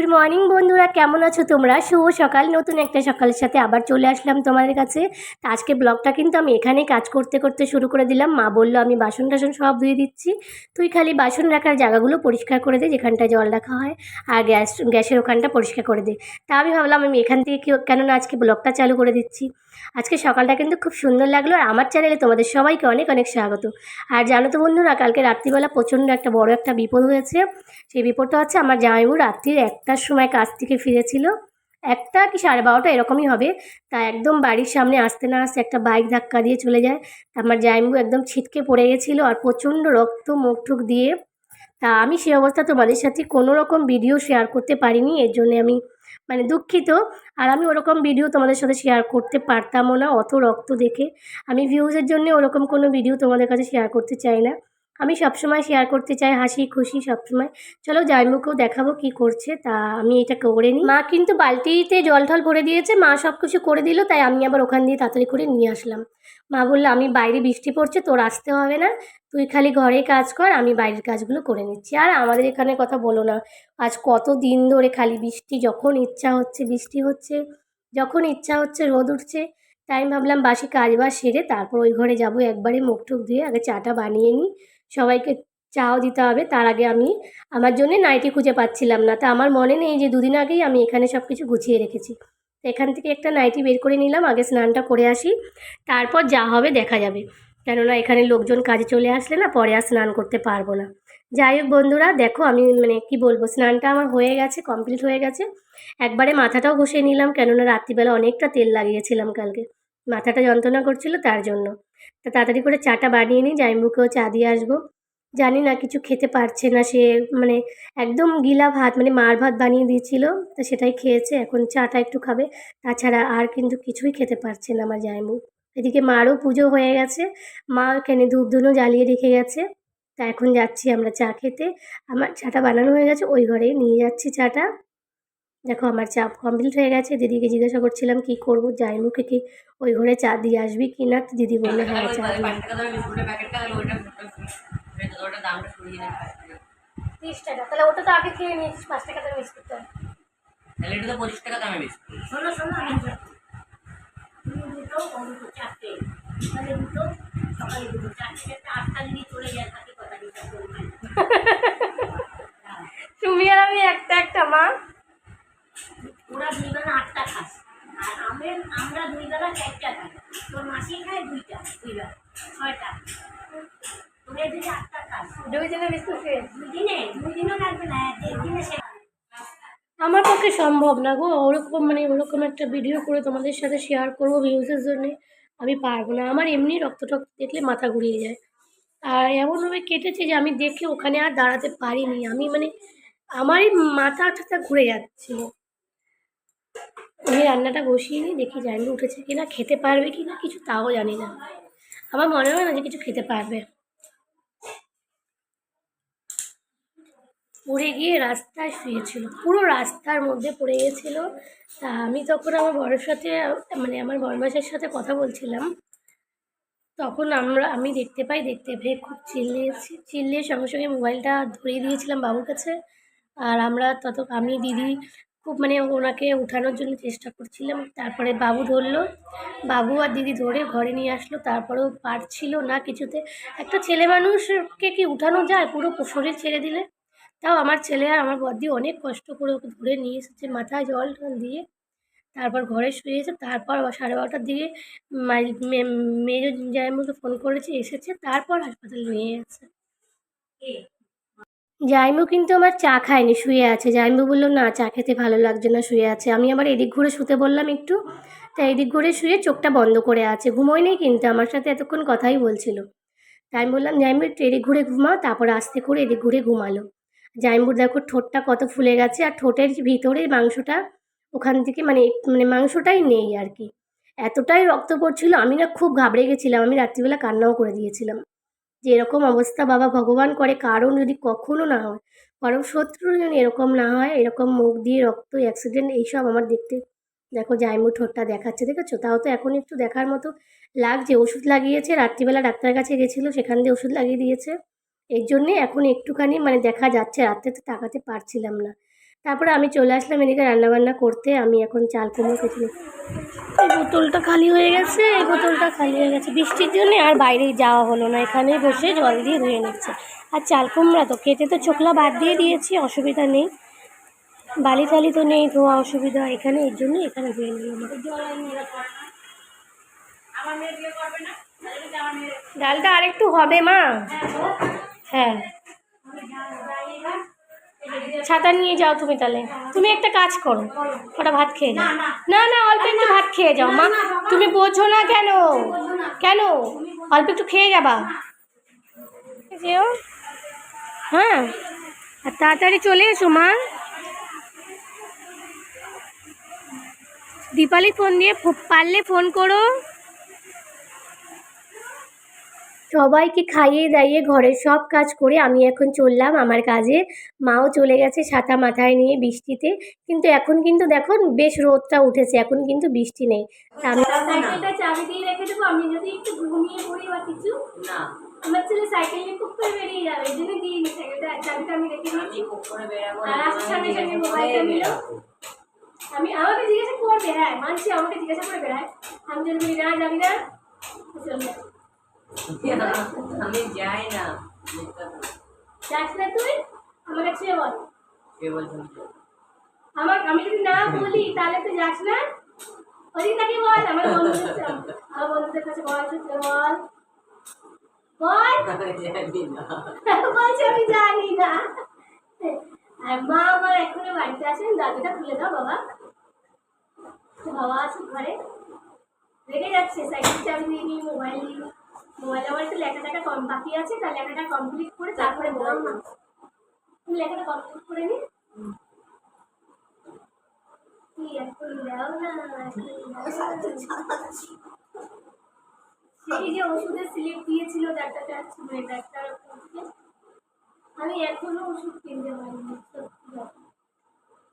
Good morning বন্ধুরা, কেমন আছো তোমরা? শুভ সকাল, নতুন একটা সকালের সাথে আবার চলে আসলাম তোমাদের কাছে। তো আজকে ব্লগটা কিন্তু আমি এখানে কাজ করতে করতে শুরু করে দিলাম। মা বলল, আমি বাসন টাসন সব ধুয়ে দিচ্ছি। তুই খালি বাসন রাখার জায়গাগুলো পরিষ্কার করে দে যেখানটা জল রাখা হয়, আর গ্যাস, গ্যাসের ওখানটা পরিষ্কার করে দে। তা আমি ভাবলাম, আমি এখান থেকে কেননা আজকে ব্লগটা চালু করে দিচ্ছি। আজকে সকালটা কিন্তু খুব সুন্দর লাগল আর আমার চ্যানেলে তোমাদের সবাইকে অনেক অনেক স্বাগত। আর জানো তো বন্ধুরা, কালকে রাত্রিবেলা প্রচণ্ড একটা বড় একটা বিপদ হয়েছে। সেই বিপদটা হচ্ছে আমার জামাইবু রাত্রির একটার সময় কাজ থেকে ফিরেছিল। একটা কি সাড়ে বারোটা এরকমই হবে। তা একদম বাড়ির সামনে আসতে না আসতে একটা বাইক ধাক্কা দিয়ে চলে যায়। আমার জামাইবু একদম ছিটকে পড়ে গেছিল আর প্রচণ্ড রক্ত মুখ টুক দিয়ে তা আমি সে অবস্থা তোমাদের সাথে কোনো রকম ভিডিও শেয়ার করতে পারিনি, এর জন্যে আমি মানে দুঃখিত। আর আমি ওরকম ভিডিও তোমাদের সাথে শেয়ার করতে পারতামও না অত রক্ত দেখে। আমি ভিউজের জন্য ওরকম কোনো ভিডিও তোমাদের কাছে শেয়ার করতে চাই না। আমি সবসময় শেয়ার করতে চাই, হাসি, খুশি সবসময়। চলো জাইমুকেও দেখাবো কি করছে, তা আমি এটা করে নিই। মা কিন্তু বালতিতে জল ঠল ভরে দিয়েছে, মা সব কিছু করে দিল, তাই আমি আবার ওখান দিয়ে তাড়াতাড়ি করে নিয়ে আসলাম। মা বলল, আমি বাইরে বৃষ্টি পড়ছে, তোর আসতে হবে না, তুই খালি ঘরে কাজ কর, আমি বাইরের কাজগুলো করে নিচ্ছি। আর আমাদের এখানে কথা বলো না, আজ কত দিন ধরে খালি বৃষ্টি, যখন ইচ্ছা হচ্ছে বৃষ্টি হচ্ছে, যখন ইচ্ছা হচ্ছে রোদ উঠছে, তাই ভাবলাম বাসি কাজ বাজ সেরে তারপর ওই ঘরে যাব, একবারে মুখ টুক দিয়ে আগে চাটা বানিয়ে নিই সবাইকে চাও দিতে হবে। তার আগে আমি, আমার জন্য নাইটি খুঁজে পাচ্ছিলাম না। তা আমার মনে নেই যে দুদিন আগেই আমি এখানে সব কিছু গুছিয়ে রেখেছি। এখান থেকে একটা নাইটি বের করে নিলাম, আগে স্নানটা করে আসি। তারপর যা হবে দেখা যাবে। কেননা এখানে লোকজন কাজে চলে আসলে না, পরে আর স্নান করতে পারব না। যাই হোক বন্ধুরা, দেখো আমি মানে কি বলব, স্নানটা আমার হয়ে গেছে কমপ্লিট হয়ে গেছে। একবারে মাথাটাও ঘষে নিলাম, কেননা রাত্রিবেলা অনেকটা তেল লাগিয়েছিলাম কালকে। মাথাটা যন্ত্রণা করছিল তার জন্য। তা তাড়াতাড়ি করে চাটা বানিয়ে নিই জাইম্বুকেও চা দিয়ে আসব। জানি না, কিছু খেতে পারছে না সে মানে একদম গিলা ভাত মানে মার ভাত বানিয়ে দিয়েছিল, তা সেটাই খেয়েছে, এখন চাটা একটু খাবে। তাছাড়া আর কিন্তু কিছুই খেতে পারছে না আমার জায়মু এদিকে মারও পুজো হয়ে গেছে, মা এখানে ধূপ ধুনো জ্বালিয়ে রেখে গেছে, তা এখন যাচ্ছি আমরা চা খেতে। আমার চাটা বানানো হয়ে গেছে, ওই ঘরে নিয়ে যাচ্ছি চাটা। দেখো আমার চা কমপ্লিট হয়ে গেছে। দিদিকে জিজ্ঞাসা করছিলাম কি করব? মুখে কি ওই ঘরে চা দিয়ে আসবি কি না? দিদি বলল হ্যাঁ চা তাহলে ওটা তো আগে খেয়ে নিয়েছিস পাঁচ টাকা তো মিস তাহলে এটা তো পঁচিশ টাকা দামে বেশি শোনো শোনো আমি দুটো চারটে। সকালে দুটো সকালে দুটো চারটে। চারটে আটটা যদি চলে যায় তাকে কথা দিতে তুমি আর আমি একটা একটা মা। ওরা দুই বেলা আটটা খাস আর আমের আমরা দুই বেলা চারটা খাই। তোর মাসি খায় দুইটা দুই বেলা ছয়টা। তোরা যদি আটটা খাস দুই দিনে বিস্কুট খেয়ে। দুই দিনে দুই দিনও লাগবে না দেড় দিনে সে আমার পক্ষে সম্ভব না গো। ওরকম মানে ওরকম একটা ভিডিও করে তোমাদের সাথে শেয়ার করব ভিউজের জন্য। আমি পারব না। আমার এমনি রক্ত টক্ত দেখলে মাথা ঘুরিয়ে যায়। আর এমনভাবে কেটেছে যে আমি দেখে ওখানে আর দাঁড়াতে পারিনি। আমি মানে আমারই মাথা টাথা ঘুরে যাচ্ছিল। আমি রান্নাটা বসিয়ে নিই দেখি জানি উঠেছে কিনা, খেতে পারবে কি না কিছু তাও জানি না। আমার মনে হয় না যে কিছু খেতে পারবে। পড়ে গিয়ে রাস্তায় শুয়েছিল, পুরো রাস্তার মধ্যে পড়ে গেছিল তা আমি তখন আমার বড়ের সাথে মানে আমার বড়মাসের সাথে কথা বলছিলাম। তখন আমরা, আমি দেখতে পাই, দেখতে পেয়ে খুব চিল্লিয়েছি, চিল্লিয়ে সঙ্গে সঙ্গে মোবাইলটা ধরিয়ে দিয়েছিলাম বাবুর কাছে। আর আমরা তত, আমি, দিদি খুব মানে ওনাকে উঠানোর জন্য চেষ্টা করছিলাম। তারপরে বাবু ধরলো। বাবু আর দিদি ধরে ঘরে নিয়ে আসলো। তারপরেও পারছিল না কিছুতে। একটা ছেলে মানুষকে কি উঠানো যায়? পুরো শরীর ছেড়ে দিলে? তাও আমার ছেলে আর আমার বদ্দি অনেক কষ্ট করে ওকে ধরে নিয়ে এসেছে মাথায় জল টল দিয়ে। তারপর ঘরে শুয়েছে তারপর সাড়ে বারোটার দিকে মাই- মে- মেয়ে জায়মুকে ফোন করেছে, এসেছে, তারপর হাসপাতালে নিয়ে গেছে। জাইমু কিন্তু আমার চা খায়নি, শুয়ে আছে। জাইমু বলল, না, চা খেতে ভালো লাগছে না, শুয়ে আছে। আমি আবার এদিক ঘুরে শুতে বললাম একটু। তাই এদিক ঘুরে শুয়ে চোখটা বন্ধ করে আছে। ঘুমোয় নেই কিন্তু, আমার সাথে এতক্ষণ কথাই বলছিল। তাই আমি বললাম, জাইমু, একটু এদিক ঘুরে ঘুমাও, তারপর আস্তে করে এদিক ঘুরে ঘুমালো। জাইমুর দেখো ঠোঁটটা কত ফুলে গেছে, আর ঠোঁটের ভিতরে মাংসটা ওখান থেকে মানে মানে মাংসটাই নেই আর কি। এতটাই রক্ত পড়ছিল, আমি না খুব ঘাবড়ে গেছিলাম। আমি রাত্রিবেলা কান্নাও করে দিয়েছিলাম। যে এরকম অবস্থা বাবা ভগবান করে, কারণ যদি কখনো না হয় বরং শত্রুর যেন এরকম না হয়, এরকম মুখ দিয়ে রক্ত অ্যাক্সিডেন্ট এইসব আমার দেখতে, দেখো জাইমু ঠোঁটটা দেখাচ্ছে, দেখেছ? তাও তো এখন একটু দেখার মতো লাগছে। ওষুধ লাগিয়েছে, রাত্রিবেলা ডাক্তারের কাছে গেছিল, সেখান দিয়ে ওষুধ লাগিয়ে দিয়েছে। এর জন্যে এখন একটুখানি মানে দেখা যাচ্ছে, রাত্রে তো তাকাতে পারছিলাম না। তারপরে আমি চলে আসলাম এদিকে রান্নাবান্না করতে। আমি এখন চাল কুমড়ো কেটে। এই বোতলটা খালি হয়ে গেছে, এই বোতলটা খালি হয়ে গেছে বৃষ্টির জন্য, আর বাইরে যাওয়া হলো না। এখানেই বসে জল দিয়ে ধুয়ে নিচ্ছে। আর চাল কুমড়া তো কেটে তো চোখলা বাদ দিয়ে দিয়েছি, অসুবিধা নেই। বালি টালি তো নেই, ধোয়া অসুবিধা এখানে, এর জন্য এখানে ধুয়ে নিলাম। ডালটা আরেকটু হবে মা? হ্যাঁ। ছাতা নিয়ে যাও তুমি তাহলে। তুমি একটা কাজ করো, ওটা ভাত খেয়ে যাও। না না, অল্প একটু ভাত খেয়ে যাও, মা। তুমি বোঝো না কেন? কেন? অল্প একটু খেয়ে যাবা। হ্যাঁ আর তাড়াতাড়ি চলে এসো, মা। দীপালি ফোন দিয়ে পারলে ফোন করো। সবাইকে খাইয়ে দাইয়ে ঘরের সব কাজ করে আমি এখন চললাম আমার কাজে। মাও চলে গেছে ছাতা মাথায় নিয়ে বৃষ্টিতে। কিন্তু এখন কিন্তু দেখো বেশ রোদটা উঠেছে এখন কিন্তু বৃষ্টি নেই। আমি সাইকেলটা চাবি দিয়ে রেখে দেবো আমি যদি একটু ঘুমিয়ে পড়ি বা কিছু না। আমার ছেলে সাইকেল নিয়ে খুব করে বেরিয়ে যাবে এই জন্য দিই সাইকেলটা চাবিটা আমি রেখে দিচ্ছি আর মোবাইলটা নিল। আমাকে জিজ্ঞাসা করবে হ্যাঁ মানছি আমাকে জিজ্ঞাসা করে বেড়ায়। আমি যদি না যাবি না। আমি যাই না। যাস না তুই? আমার কাছে বল। কে বলছেন আমার আমি যদি না বলি তাহলে তুই যাস না? ওদিক তাকে বল? আমার বন্ধুদের আমার বন্ধুদের কাছে বল সত্যি বল। বল। জানি আমি জানি না। মা আমার এখনও বাড়িতে আছেন দাদুটা খুলে দাও বাবা। বাবা আছে ঘরে। রেখে যাচ্ছে সাইকেল চাবি দিয়ে মোবাইল নিই। মোবাইল আমার একটু লেখা কম, বাকি আছে লেখাটা কমপ্লিট করে লেখাটা কমপ্লিট করে যে ওষুধের দিয়েছিল আমি এখনও ওষুধ কিনতে পারিনি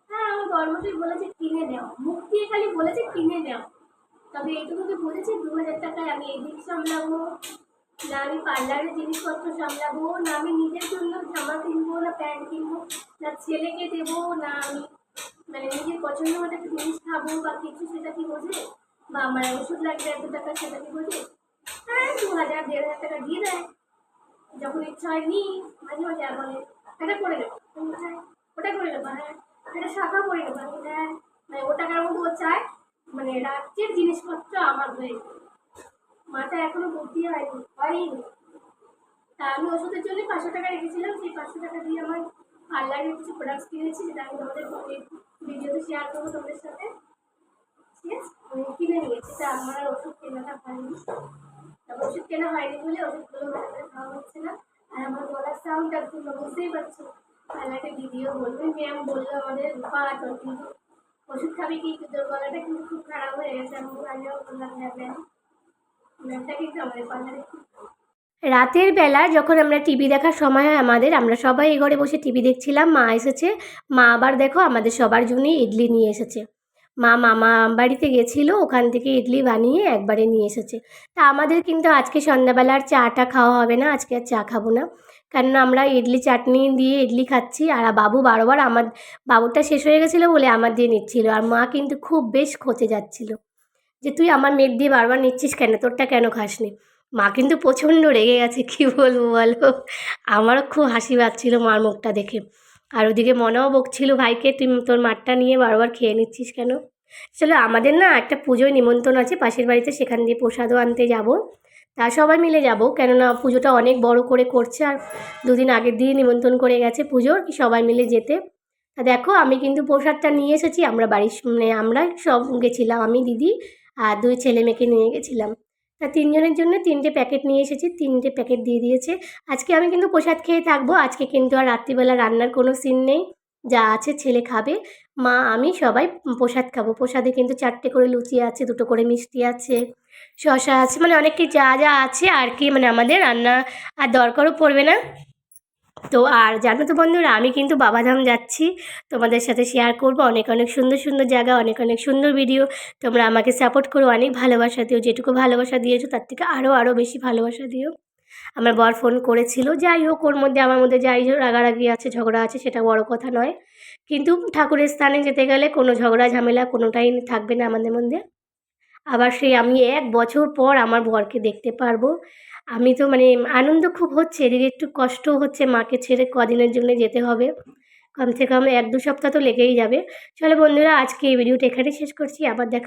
হ্যাঁ আমার গর্ভবতী বলেছে, কিনে নাও। মুখ দিয়ে খালি বলেছে, কিনে নাও। তবে এইটুকু কি বলেছে, দু হাজার টাকায় আমি এদিক সামলাবো, না আমি পার্লারের জিনিসপত্র সামলাবো, না আমি নিজের জন্য জামা কিনবো, না প্যান্ট কিনবো, না ছেলেকে দেবো, না আমি মানে নিজের পছন্দ মতো একটা জিনিস খাব বা কিছু, সেটা কি বোঝে? বা আমার ওষুধ লাগবে এত টাকা, সেটা কি বোঝে? হ্যাঁ দু হাজার, দেড় হাজার টাকা দিয়ে দেয়। যখন ইচ্ছা হয় নিই, মাঝে মাঝে আর বলে, এটা করে নেব হ্যাঁ ওটা করে নেব হ্যাঁ এটা শাখা করে নেব হ্যাঁ মানে ও টাকার মধ্যে ও চায়। মানে রাজ্যের জিনিসপত্র আমার হয়ে। মাথায় এখনও বুদ্ধি হয়নি হয়নি। তা আমি ওষুধের জন্য পাঁচশো টাকা রেখেছিলাম, সেই পাঁচশো টাকা দিয়ে আমার পার্লারের কিছু প্রোডাক্টস কিনেছি যেটা আমি তোমাদের ভিডিওতে শেয়ার করব তোমাদের সাথে। কিনে নিয়েছি, তা আমার ওষুধ কেনাটা হয়নি। ওষুধ কেনা হয়নি বলে ওষুধগুলো ভালো খাওয়া হচ্ছে না। আর আমার গলার সাউন্ডটা তোমরা বুঝতেই পারছ। পার্লারে দিদিও বলবে ম্যাম বলল আমাদের রূপা কিন্তু ওষুধ খাবি তোর গলাটা কিন্তু খুব খারাপ হয়ে গেছে, আমি পার্লারে রাতের বেলা যখন আমরা টিভি দেখার সময় হয় আমাদের, আমরা সবাই এই ঘরে বসে টিভি দেখছিলাম, মা এসেছে। মা আবার দেখো আমাদের সবার জন্যই ইডলি নিয়ে এসেছে। মা মামা বাড়িতে গেছিল, ওখান থেকে ইডলি বানিয়ে একবারে নিয়ে এসেছে। তা আমাদের কিন্তু আজকে সন্ধ্যাবেলা আর চাটা খাওয়া হবে না, আজকে আর চা খাব না। কারণ আমরা ইডলি চাটনি দিয়ে ইডলি খাচ্ছি আর বাবু বারবার আমার, বাবুরটা শেষ হয়ে গেছিল বলে আমার দিয়ে নিচ্ছিল আর মা কিন্তু খুব বেশ খচে যাচ্ছিল। যে তুই আমার মেয়ের দিয়ে বারবার নিচ্ছিস কেন? তোরটা কেন খাসনি? মা কিন্তু প্রচণ্ড রেগে গেছে, কি বলব বলো? আমারও খুব হাসি পাচ্ছিল মার মুখটা দেখে। আর ওদিকে মনেও বকছিল, ভাইকে, তুই তোর মারটা নিয়ে বারবার খেয়ে নিচ্ছিস কেন? চলো, আমাদের না একটা পুজোয় নিমন্ত্রণ আছে, পাশের বাড়িতে সেখান দিয়ে প্রসাদও আনতে যাব। তা সবাই মিলে যাব। কেননা পুজোটা অনেক বড় করে করছে আর দুদিন আগের দিয়ে নিমন্ত্রণ করে গেছে পুজোর সবাই মিলে যেতে। দেখো, আমি কিন্তু প্রসাদটা নিয়ে এসেছি, আমরা বাড়ির মানে আমরা সব গেছিলাম, আমি, দিদি আর দুই ছেলে মেয়েকে নিয়ে গেছিলাম। তা তিনজনের জন্য তিনটে প্যাকেট নিয়ে এসেছি, তিনটে প্যাকেট দিয়ে দিয়েছে। আজকে আমি কিন্তু প্রসাদ খেয়ে থাকব, আজকে কিন্তু আর রাত্রিবেলা রান্নার কোনো সিন নেই, যা আছে ছেলে খাবে। মা, আমি সবাই প্রসাদ খাব, প্রসাদে কিন্তু চারটে করে লুচি আছে, দুটো করে মিষ্টি আছে। শশা আছে মানে অনেক কি যা যা আছে আর কি মানে আমাদের রান্না আর দরকারও পড়বে না। তো আর জানো তো বন্ধুরা, আমি কিন্তু বাবাধাম যাচ্ছি। তোমাদের সাথে শেয়ার করব অনেক অনেক সুন্দর সুন্দর জায়গা, অনেক অনেক সুন্দর ভিডিও তোমরা আমাকে সাপোর্ট করো, অনেক ভালোবাসা দিও, যেটুকু ভালোবাসা দিয়েছ তার থেকে আরও আরও বেশি ভালোবাসা দিও। আমার বর ফোন করেছিল, যাই হোক, ওর মধ্যে আমার মধ্যে যাই হোক, রাগারাগি আছে, ঝগড়া আছে, সেটা বড় কথা নয়। কিন্তু ঠাকুরের স্থানে যেতে গেলে কোনো ঝগড়া ঝামেলা কোনোটাই থাকবে না আমাদের মধ্যে। আবার সেই আমি এক বছর পর আমার বরকে দেখতে পারব। আমি তো মানে আনন্দ খুব হচ্ছে, এদিকে একটু কষ্ট হচ্ছে মাকে ছেড়ে কদিনের জন্য যেতে হবে। কমসে কম এক দু সপ্তাহ তো লেগেই যাবে। চলো বন্ধুরা, আজকে এই ভিডিওটা এখানেই শেষ করছি, আবার দেখা